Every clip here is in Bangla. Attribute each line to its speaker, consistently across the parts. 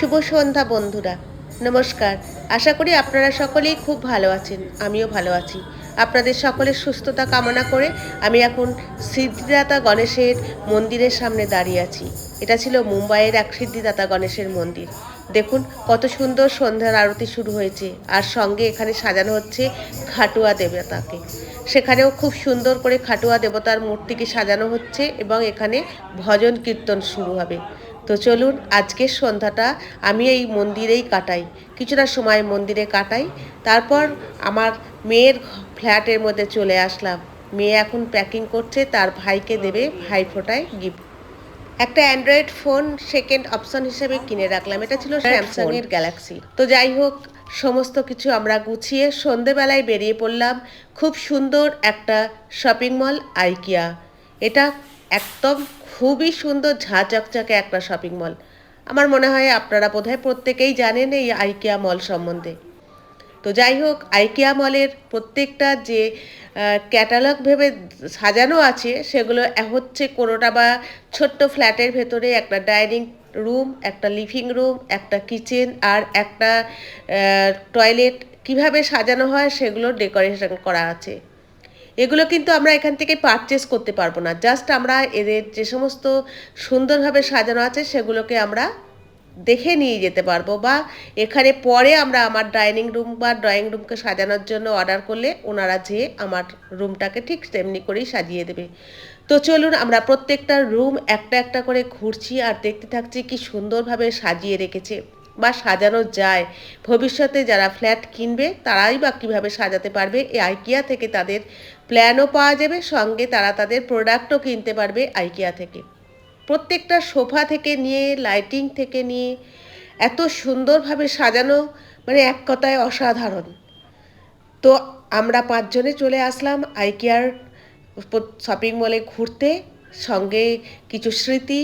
Speaker 1: শুভ সন্ধ্যা, বন্ধুরা। নমস্কার। আশা করি আপনারা সকলেই খুব ভালো আছেন। আমিও ভালো আছি। আপনাদের সকলের সুস্থতা কামনা করে আমি এখন সিদ্ধিদাতা গণেশের মন্দিরের সামনে দাঁড়িয়ে আছি। এটা ছিল মুম্বাইয়ের এক সিদ্ধিদাতা গণেশের মন্দির। দেখুন, কত সুন্দর সন্ধ্যার আরতি শুরু হয়েছে। আর সঙ্গে এখানে সাজানো হচ্ছে খাটুয়া দেবতাকে। সেখানেও খুব সুন্দর করে খাটুয়া দেবতার মূর্তিকে সাজানো হচ্ছে এবং এখানে ভজন কীর্তন শুরু হবে। তো চলুন আজকের সন্ধ্যাটা আমি এই মন্দিরেই কাটাই। কিছুটা সময় মন্দিরে কাটাই তারপর আমার মেয়ের ফ্ল্যাটের মধ্যে চলে আসলাম। মেয়ে এখন প্যাকিং করছে তার ভাইকে দেবে ভাই ফোটায় গিফট একটা অ্যান্ড্রয়েড ফোন সেকেন্ড অপশন হিসেবে কিনে রাখলাম। এটা ছিল স্যামসাংয়ের গ্যালাক্সি। তো যাই হোক সমস্ত কিছু আমরা গুছিয়ে সন্ধেবেলায় বেরিয়ে পড়লাম। খুব সুন্দর একটা শপিং মল আইকিয়া এটা একদম খুবই সুন্দর ঝাঁ চকচকে একটা শপিং মল আমার মনে হয় আপনারা বোধহয় প্রত্যেকেই জানেন এই আইকিয়া মল সম্বন্ধে। তো যাই হোক আইকিয়া মলের প্রত্যেকটা যে ক্যাটালগ ভেবে সাজানো আছে, সেগুলো হচ্ছে কোনোটা বা ছোট্ট ফ্ল্যাটের ভেতরে একটা ডাইনিং রুম একটা লিভিং রুম একটা কিচেন আর একটা টয়লেট কীভাবে সাজানো হয় সেগুলো ডেকোরেশন করা আছে। এগুলো কিন্তু আমরা এখান থেকে পারচেস করতে পারব না। জাস্ট আমরা এদের যে সমস্ত সুন্দরভাবে সাজানো আছে, সেগুলোকে আমরা দেখে নিয়ে যেতে পারব বা এখানে পরে আমরা আমার ডাইনিং রুম বা ড্রয়িং রুমকে সাজানোর জন্য অর্ডার করলে ওনারা যেয়ে আমার রুমটাকে ঠিক তেমনি করেই সাজিয়ে দেবে। তো চলুন আমরা প্রত্যেকটা রুম একটা একটা করে ঘুরছি আর দেখতে থাকছি কি সুন্দরভাবে সাজিয়ে রেখেছে বা সাজানো যায়। ভবিষ্যতে যারা ফ্ল্যাট কিনবে, তারাই বা কীভাবে সাজাতে পারবে? এই আইকিয়া থেকে তাদের প্ল্যানও পাওয়া যাবে, সঙ্গে তারা তাদের প্রোডাক্টও কিনতে পারবে আইকিয়া থেকে। প্রত্যেকটা সোফা থেকে নিয়ে লাইটিং থেকে নিয়ে, এত সুন্দরভাবে সাজানো মানে এক কথায় অসাধারণ। তো আমরা পাঁচজনে চলে আসলাম আইকিয়ার শপিং মলে ঘুরতে, সঙ্গে কিছু স্মৃতি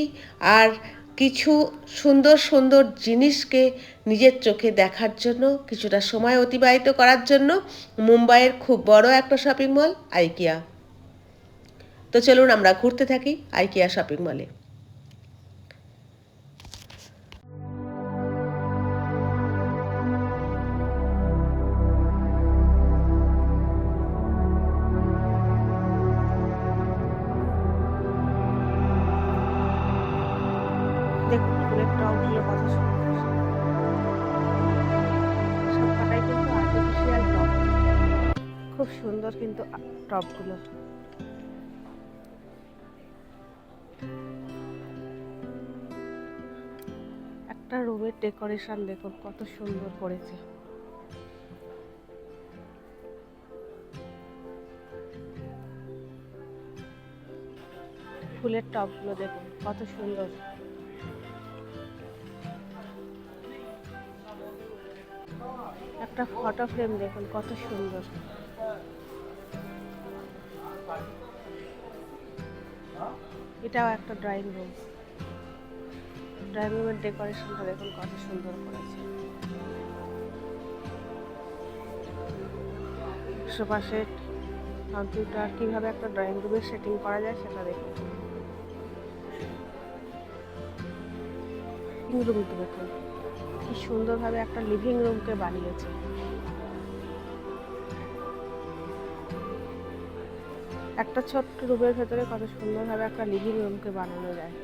Speaker 1: আর কিছু সুন্দর সুন্দর জিনিসকে নিজের চোখে দেখার জন্য, কিছুটা সময় অতিবাহিত করার জন্য মুম্বাইয়ের খুব বড় একটা শপিং মল আইকিয়া। তো চলুন আমরা ঘুরতে থাকি আইকিয়া শপিং মলে টবগুলো একটা রুমের ডেকোরেশন দেখুন, কত সুন্দর করেছে। ফুলের টবগুলো দেখুন, কত সুন্দর। একটা ফটো ফ্রেম দেখুন, কত সুন্দর। এটাও একটা ড্রয়িং রুম ড্রয়িং রুমের ডেকোরেশনটা দেখুন কত সুন্দর করেছে। সোফা সেট কম্পিউটার কীভাবে একটা ড্রয়িং রুমের সেটিং করা যায় সেটা দেখুন। রুম দেখুন। কি সুন্দরভাবে একটা লিভিং রুমকে বানিয়েছে। একটা ছোট্ট রুমের ভেতরে কত সুন্দরভাবে একটা লিভিং রুমকে বানানো যায়।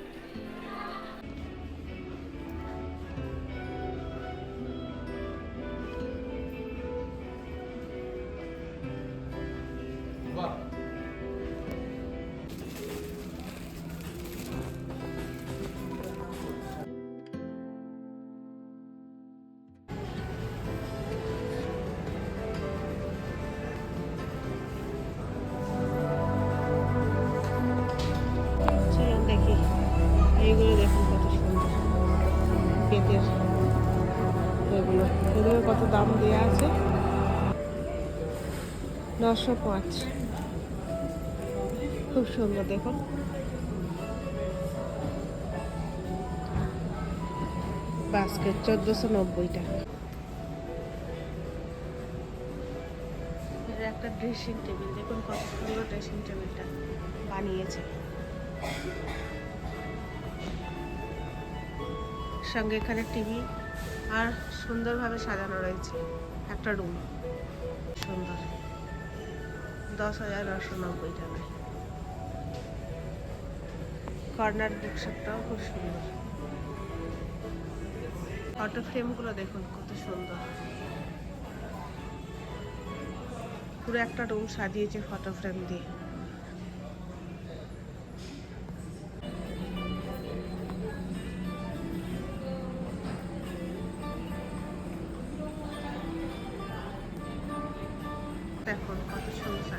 Speaker 1: কত দাম দেওয়া আছে? নশো পাঁচ। খুব সুন্দর, দেখুন। বাস্কেট চোদ্দশো নব্বই টাকা। এটা একটা ড্রেসিং টেবিল দেখুন কত সুন্দর ড্রেসিং টেবিলটা বানিয়েছে। সঙ্গে এখানে টিভি আর সুন্দরভাবে সাজানো রয়েছে। একটা রুম সুন্দর। দশ হাজার নশো নব্বই টাকায় কর্নার বুকশপটাও খুব সুন্দর। ফটো ফ্রেমগুলো দেখুন, কত সুন্দর। পুরো একটা রুম সাজিয়েছে ফটো ফ্রেম দিয়ে। দেখুন কত সাজিয়েছে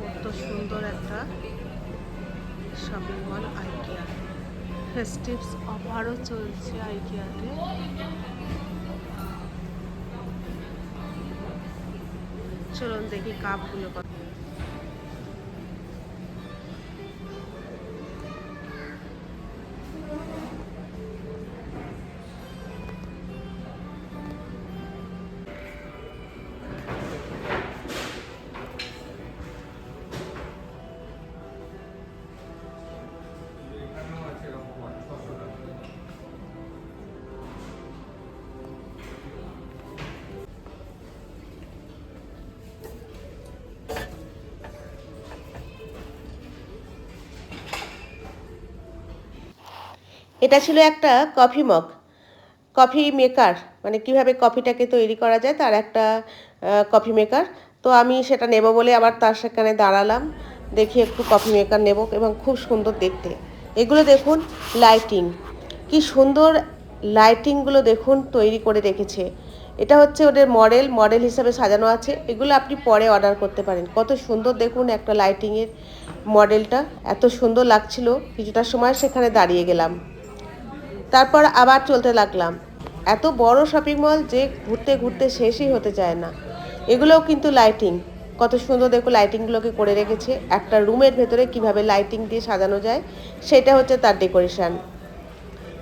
Speaker 1: কত সুন্দর একটা শপিং মল আইকিয়া ফেস্টিভস অফারও চলছে আইকিয়াতে চলুন দেখি কাপগুলো কত এটা ছিল একটা কফি মগ, কফি মেকার মানে কীভাবে কফিটাকে তৈরি করা যায় তার একটা কফি মেকার তো আমি সেটা নেব বলে আবার তার সেখানে দাঁড়ালাম, দেখি একটু কফি মেকার নেব এবং খুব সুন্দর দেখতে। এগুলো দেখুন লাইটিং কি সুন্দর লাইটিংগুলো দেখুন, তৈরি করে রেখেছে। এটা হচ্ছে ওদের মডেল মডেল হিসাবে সাজানো আছে। এগুলো আপনি পরে অর্ডার করতে পারেন। কত সুন্দর দেখুন একটা লাইটিংয়ের মডেলটা এত সুন্দর লাগছিল, কিছুটা সময় সেখানে দাঁড়িয়ে গেলাম। তারপর আবার চলতে লাগলাম। এত বড় শপিং মল যে ঘুরতে ঘুরতে শেষই হতে চায় না। এগুলোও কিন্তু লাইটিং কত সুন্দর দেখো লাইটিংগুলোকে করে রেখেছে। একটা রুমের ভেতরে কীভাবে লাইটিং দিয়ে সাজানো যায়, সেটা হচ্ছে তার ডেকোরেশন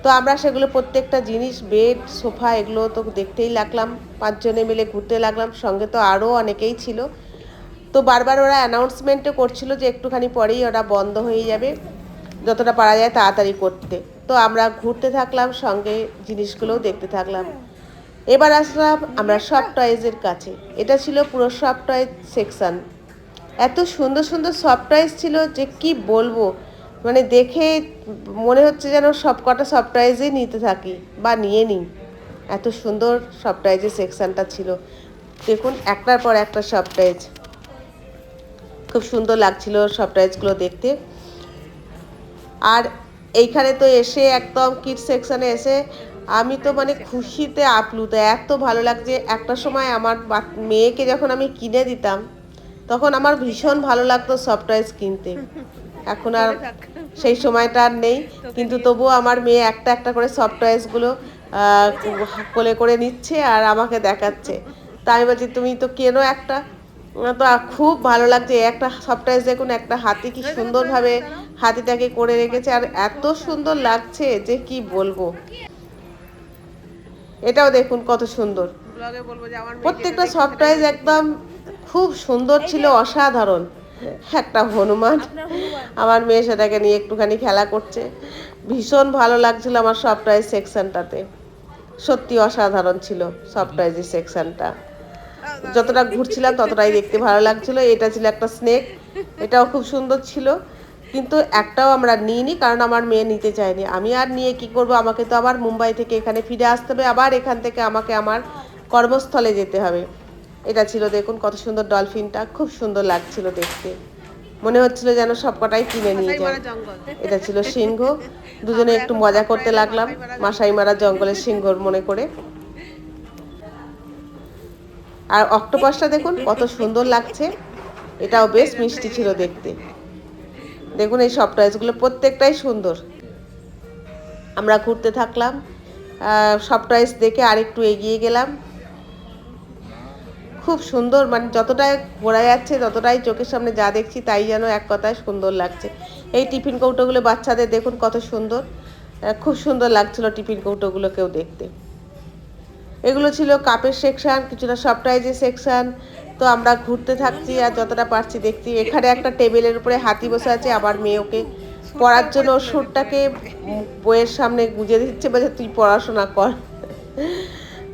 Speaker 1: তো আমরা সেগুলো প্রত্যেকটা জিনিস বেড সোফা এগুলো তো দেখতেই লাগলাম। পাঁচজনে মিলে ঘুরতে লাগলাম। সঙ্গে তো আরও অনেকেই ছিল। তো বারবার ওরা অ্যানাউন্সমেন্টও করছিল যে একটুখানি পরেই ওরা বন্ধ হয়ে যাবে। যতটা পারা যায় তাড়াতাড়ি করতে। তো আমরা ঘুরতে থাকলাম, সঙ্গে জিনিসগুলোও দেখতে থাকলাম। এবার আসলাম আমরা সব টয়েজের কাছে। এটা ছিল পুরো সব টয়েজ সেকশন এত সুন্দর সুন্দর সফট টয়েজ ছিল যে কি বলব? মানে দেখে মনে হচ্ছে যেন সব কটা সফট টয়েজই নিতে থাকি বা নিয়ে নিই। এত সুন্দর সফট টয়েজের সেকশনটা ছিল। দেখুন, একটার পর একটা সফট টয়েজ খুব সুন্দর লাগছিল সফট টয়েজগুলো দেখতে। আর এইখানে তো এসে একদম কিড সেকশনে এসে আমি তো মানে খুশিতে আপ্লুত, এত ভালো লাগছে। একটা সময় আমার মেয়েকে যখন আমি কিনে দিতাম, তখন আমার ভীষণ ভালো লাগতো সফট টয়েস কিনতে। এখন আর সেই সময়টা আর নেই, কিন্তু তবুও আমার মেয়ে একটা একটা করে সফট টয়েসগুলো কোলে করে নিচ্ছে আর আমাকে দেখাচ্ছে। তাই বলছি, তুমি তো কেনো একটা? তো খুব ভালো লাগছে একটা সফট টয়েস দেখুন একটা হাতি কি সুন্দরভাবে হাতিটাকে করে রেখেছে আর এত সুন্দর লাগছে যে কি বলব। এটাও দেখুন কত সুন্দর। প্রত্যেকটা সফট টয়েস একদম খুব সুন্দর ছিল অসাধারণ। একটা হনুমান। আমার মেয়ে সেটাকে নিয়ে একটুখানি খেলা করছে। ভীষণ ভালো লাগছিল আমার সফট টয়েস সেকশনটাতে সত্যি অসাধারণ ছিল সফট টয়েজের সেকশনটা যতটা ঘুরছিলাম ততটাই দেখতে ভালো লাগছিল। এটা ছিল একটা স্নেক এটাও খুব সুন্দর ছিল। কিন্তু একটাও আমরা নিইনি কারণ আমার মেয়ে নিতে চায়নি। আমি আর নিয়ে কি করব? আমাকে তো আবার মুম্বাই থেকে এখানে ফিরে আসতে হবে। আবার এখান থেকে আমাকে আমার কর্মস্থলে যেতে হবে। এটা ছিল দেখুন কত সুন্দর ডলফিনটা খুব সুন্দর লাগছিল দেখতে। মনে হচ্ছিল যেন সবকটাই কিনে নিয়ে যায়। এটা ছিল সিংহ। দুজনে একটু মজা করতে লাগলাম। মাসাই মারা জঙ্গলের সিংহর মনে করে। আর অক্টোপাসটা দেখুন, কত সুন্দর লাগছে। এটাও বেশ মিষ্টি ছিল দেখতে। দেখুন এই সব টয়েসগুলো প্রত্যেকটাই সুন্দর। আমরা ঘুরতে থাকলাম সব টয়েস দেখে আরেকটু এগিয়ে গেলাম। খুব সুন্দর মানে যতটাই ঘোরা যাচ্ছে, ততটাই চোখের সামনে যা দেখছি, তাই যেন এক কথায় সুন্দর লাগছে। এই টিফিন কৌটোগুলো বাচ্চাদের দেখুন কত সুন্দর খুব সুন্দর লাগছিল টিফিন কৌটোগুলোকেও দেখতে। এগুলো ছিল কাপের সেকশন কিছুটা সফটওয়্যারের সেকশন তো আমরা ঘুরতে থাকছি আর যতটা পারছি দেখছি। এখানে একটা টেবিলের উপরে হাতি বসে আছে, আবার মেয়ে ওকে পড়ার জন্য সুরটাকে বইয়ের সামনে গুঁজে দিচ্ছে বলছে তুই পড়াশোনা কর।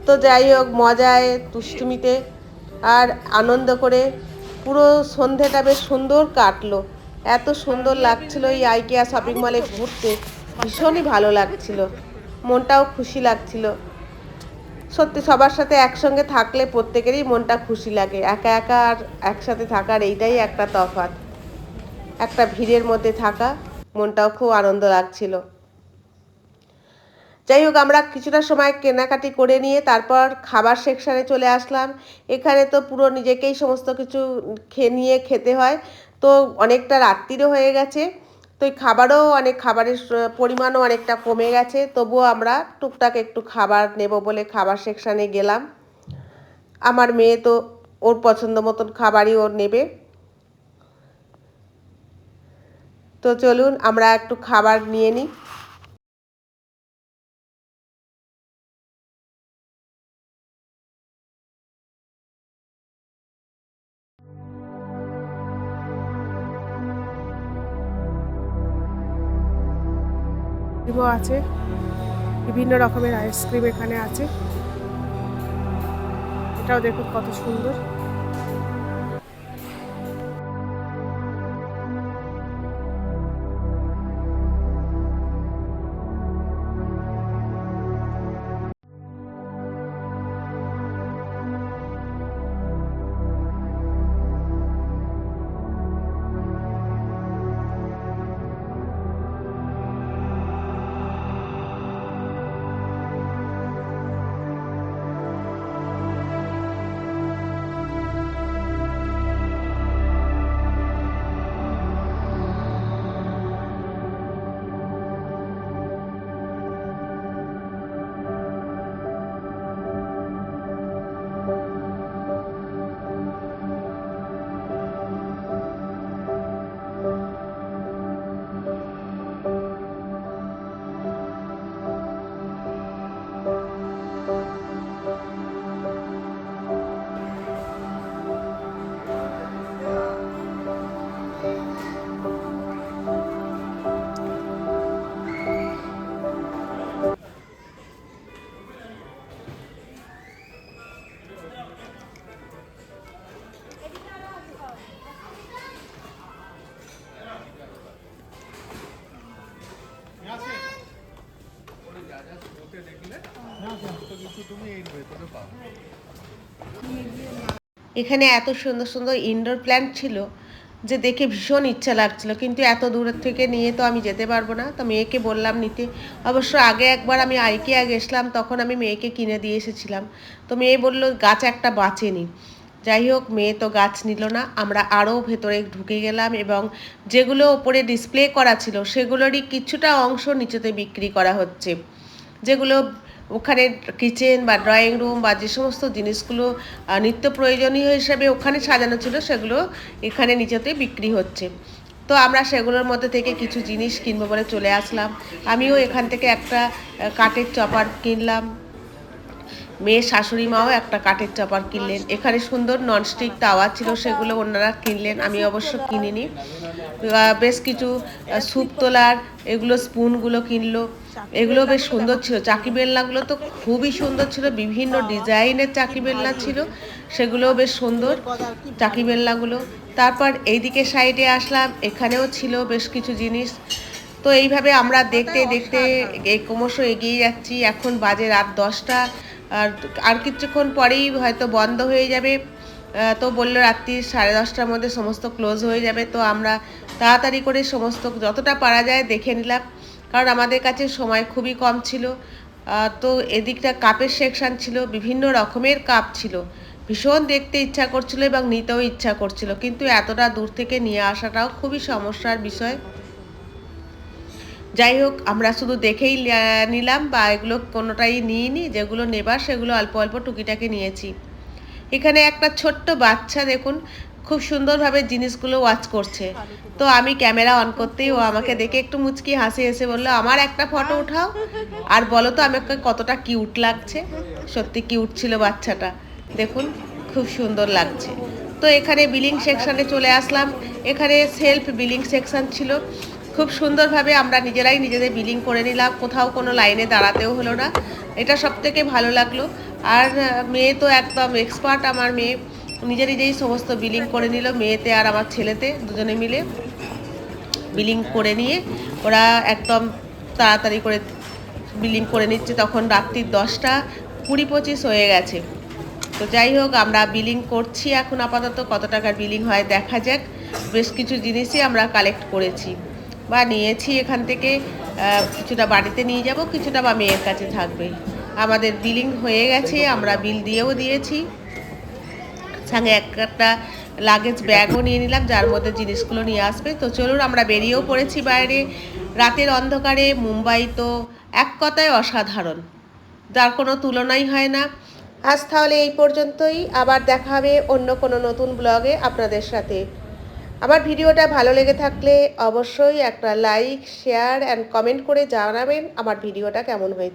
Speaker 1: তো যাই হোক, মজায়, দুষ্টুমিতে আর আনন্দ করে পুরো সন্ধেটা বেশ সুন্দর কাটলো। এত সুন্দর লাগছিল এই আইকিয়া শপিং মলে ঘুরতে। ভীষণই ভালো লাগছিল। মনটাও খুশি লাগছিল। সত্যি সবার সাথে একসঙ্গে থাকলে প্রত্যেকেরই মনটা খুশি লাগে। একা একা আর একসাথে থাকার এইটাই একটা তফাৎ। একটা ভিড়ের মধ্যে থাকা মনটাও খুব আনন্দ লাগছিল। যাই হোক, আমরা কিছুটা সময় কেনাকাটি করে নিয়ে তারপর খাবার সেকশানে চলে আসলাম। এখানে তো পুরো নিজেকেই সমস্ত কিছু খেয়ে নিয়ে খেতে হয়। তো অনেকটা রাত্রিরও হয়ে গেছে। তো এই খাবারও অনেক, খাবারের পরিমাণও অনেকটা কমে গেছে। তবুও আমরা টুকটাক একটু খাবার নেব বলে খাবার সেকশানে গেলাম। আমার মেয়ে তো ওর পছন্দ মতন খাবারই ওর নেবে। তো চলুন আমরা একটু খাবার নিয়ে নিই।
Speaker 2: আইসক্রিমও আছে। বিভিন্ন রকমের আইসক্রিম এখানে আছে। এটাও দেখুন কত সুন্দর।
Speaker 1: এখানে এত সুন্দর সুন্দর ইনডোর প্ল্যান্ট ছিল যে দেখে ভীষণ ইচ্ছা লাগছিল। কিন্তু এত দূরের থেকে নিয়ে তো আমি যেতে পারব না। তো মেয়েকে বললাম, নিতে। অবশ্য আগে একবার আমি আইকিয়া গেছিলাম, তখন আমি মেয়েকে কিনে দিয়ে এসেছিলাম। তো মেয়ে বলল, গাছ একটা বাঁচেনি যাই হোক, মেয়ে তো গাছ নিল না। আমরা আরও ভেতরে ঢুকে গেলাম এবং যেগুলো ওপরে ডিসপ্লে করা ছিল, সেগুলোরই কিছুটা অংশ নিচেতে বিক্রি করা হচ্ছে। যেগুলো ওখানে কিচেন বা ড্রয়িং রুম বা যে সমস্ত জিনিসগুলো নিত্য প্রয়োজনীয় হিসেবে ওখানে সাজানো ছিল, সেগুলো এখানে নিচেতে বিক্রি হচ্ছে। তো আমরা সেগুলোর মধ্যে থেকে কিছু জিনিস কিনবো বলে চলে আসলাম। আমিও এখান থেকে একটা কাঠের চপার কিনলাম। মেয়ের শাশুড়ি মাও একটা কাঠের চপার কিনলেন। এখানে সুন্দর ননস্টিক তাওয়া ছিল, সেগুলো ওনারা কিনলেন। আমি অবশ্য কিনিনি। বেশ কিছু স্যুপ তোলার এগুলো স্পুনগুলো কিনলো। এগুলো বেশ সুন্দর ছিল। চাকি বেলনাগুলো তো খুবই সুন্দর ছিল বিভিন্ন ডিজাইনের চাকি বেলনা ছিল সেগুলোও বেশ সুন্দর। চাকি বেলনাগুলো তারপর এইদিকে সাইডে আসলাম এখানেও ছিল বেশ কিছু জিনিস। তো এইভাবে আমরা দেখতে দেখতে এই ক্রমশ এগিয়ে যাচ্ছি। এখন বাজে রাত দশটা। আর আর কিছুক্ষণ পরেই হয়তো বন্ধ হয়ে যাবে। তো বলল রাত্রি সাড়ে দশটার মধ্যে সমস্ত ক্লোজ হয়ে যাবে। তো আমরা তাড়াতাড়ি করে সমস্ত যতটা পারা যায় দেখে নিলাম। কারণ আমাদের কাছে সময় খুবই কম ছিল। তো এদিকটা কাপের সেকশান ছিল, বিভিন্ন রকমের কাপ ছিল। ভীষণ দেখতে ইচ্ছা করছিল এবং নিতেও ইচ্ছা করছিল, কিন্তু এতটা দূর থেকে নিয়ে আসাটাও খুবই সমস্যার বিষয়। যাই হোক, আমরা শুধু দেখেই নিলাম বা এগুলো কোনোটাই নিইনি, যেগুলো নেবার সেগুলো অল্প অল্প টুকিটাকি নিয়েছি। এখানে একটা ছোট্ট বাচ্চা দেখুন খুব সুন্দরভাবে জিনিসগুলো ওয়াচ করছে। তো আমি ক্যামেরা অন করতেই ও আমাকে দেখে একটু মুচকি হাসি এসে বলল, আমার একটা ফটো উঠাও। আর বলো তো আমাকে কতটা কিউট লাগছে। সত্যি কিউট ছিল বাচ্চাটা। দেখুন, খুব সুন্দর লাগছে। তো এখানে বিলিং সেকশনে চলে আসলাম। এখানে সেলফ বিলিং সেকশন ছিল। খুব সুন্দরভাবে আমরা নিজেরাই নিজেদের বিলিং করে নিলাম। কোথাও কোনো লাইনে দাঁড়াতেও হলো না। এটা সব থেকে ভালো লাগল। আর মেয়ে তো একদম এক্সপার্ট আমার মেয়ে। নিজে নিজেই সমস্ত বিলিং করে নিল, মেয়েতে আর আমার ছেলেতে, দুজনে মিলে বিলিং করে নিয়ে ওরা একদম তাড়াতাড়ি করে বিলিং করে নিচ্ছে। তখন রাত্রির দশটা কুড়ি পঁচিশ হয়ে গেছে। তো যাই হোক, আমরা বিলিং করছি এখন আপাতত, কত টাকার বিলিং হয় দেখা যাক। বেশ কিছু জিনিসই আমরা কালেক্ট করেছি বা নিয়েছি এখান থেকে। কিছুটা বাড়িতে নিয়ে যাব, কিছুটা বা মেয়ের কাছে থাকবে। আমাদের বিলিং হয়ে গেছে, আমরা বিল দিয়েও দিয়েছি। সঙ্গে এক একটা লাগেজ ব্যাগও নিয়ে নিলাম যার মধ্যে জিনিসগুলো নিয়ে আসবে। তো চলুন আমরা বেরিয়েও পড়েছি বাইরে। রাতের অন্ধকারে মুম্বাই তো এক কথায় অসাধারণ। যার কোনো তুলনাই হয় না। আজ তাহলে এই পর্যন্তই। আবার দেখা হবে অন্য কোনো নতুন ব্লগে আপনাদের সাথে। আমার ভিডিওটা ভালো লেগে থাকলে অবশ্যই একটা লাইক শেয়ার অ্যান্ড কমেন্ট করে জানাবেন আমার ভিডিওটা কেমন হয়েছে।